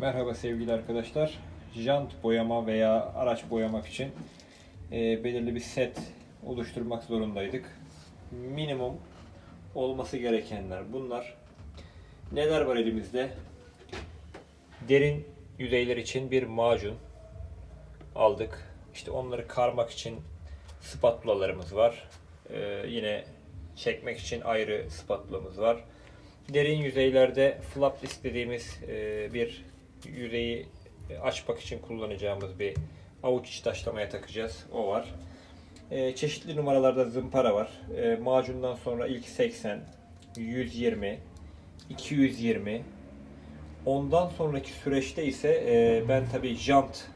Merhaba sevgili arkadaşlar. Jant boyama veya araç boyamak için e, belirli bir set oluşturmak zorundaydık. Minimum olması gerekenler bunlar. Neler var elimizde? Derin yüzeyler için bir macun aldık. İşte onları karmak için spatulalarımız var. E, yine çekmek için ayrı spatulamız var. Derin yüzeylerde flap disk dediğimiz e, bir yüzeyi açmak için kullanacağımız bir avuç içi taşlamaya takacağız. O var. E, çeşitli numaralarda zımpara var. E, macundan sonra ilk 80, 120, 220. Ondan sonraki süreçte ise e, ben tabii jant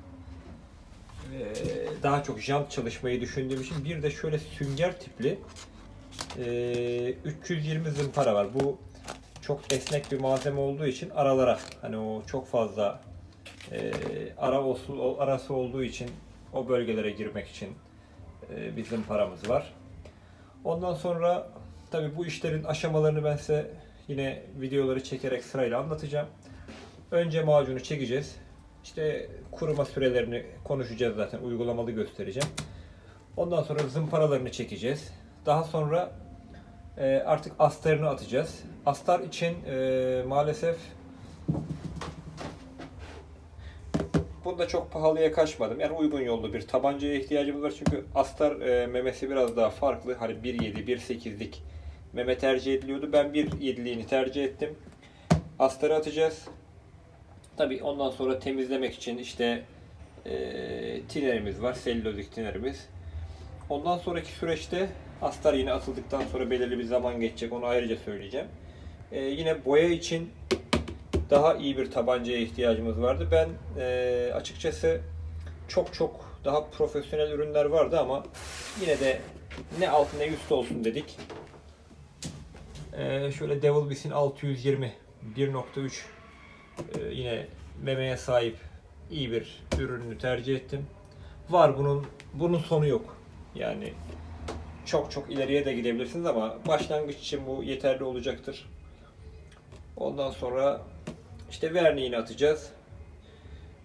e, daha çok jant çalışmayı düşündüğüm için bir de şöyle sünger tipli e, 320 zımpara var. Bu çok esnek bir malzeme olduğu için aralara hani o çok fazla e, ara olsun, o- arası olduğu için o bölgelere girmek için e, bir zımparamız var. Ondan sonra tabi bu işlerin aşamalarını ben size yine videoları çekerek sırayla anlatacağım. Önce macunu çekeceğiz. İşte kuruma sürelerini konuşacağız zaten uygulamalı göstereceğim. Ondan sonra zımparalarını çekeceğiz. Daha sonra e, artık astarını atacağız. Astar için e, maalesef bunda çok pahalıya kaçmadım. Yani uygun yollu bir tabancaya ihtiyacımız var. Çünkü astar e, memesi biraz daha farklı. Hani 1.7, 1.8'lik meme tercih ediliyordu. Ben 1.7'liğini tercih ettim. Astarı atacağız. Tabii ondan sonra temizlemek için işte e, tinerimiz var. Selülozik tinerimiz. Ondan sonraki süreçte astar yine atıldıktan sonra belirli bir zaman geçecek. Onu ayrıca söyleyeceğim. Ee, yine boya için daha iyi bir tabancaya ihtiyacımız vardı. Ben e, açıkçası çok çok daha profesyonel ürünler vardı ama yine de ne alt ne üst olsun dedik. Ee, şöyle Devil Biss'in 620 1.3 e, yine memeye sahip iyi bir ürününü tercih ettim. Var bunun bunun sonu yok. Yani çok çok ileriye de gidebilirsiniz ama başlangıç için bu yeterli olacaktır. Ondan sonra işte verniğini atacağız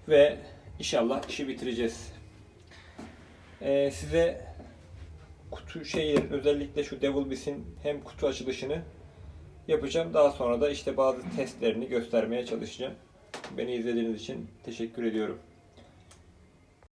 ve inşallah işi bitireceğiz. Ee, size kutu şeylerin özellikle şu Devil Biss'in hem kutu açılışını yapacağım. Daha sonra da işte bazı testlerini göstermeye çalışacağım. Beni izlediğiniz için teşekkür ediyorum.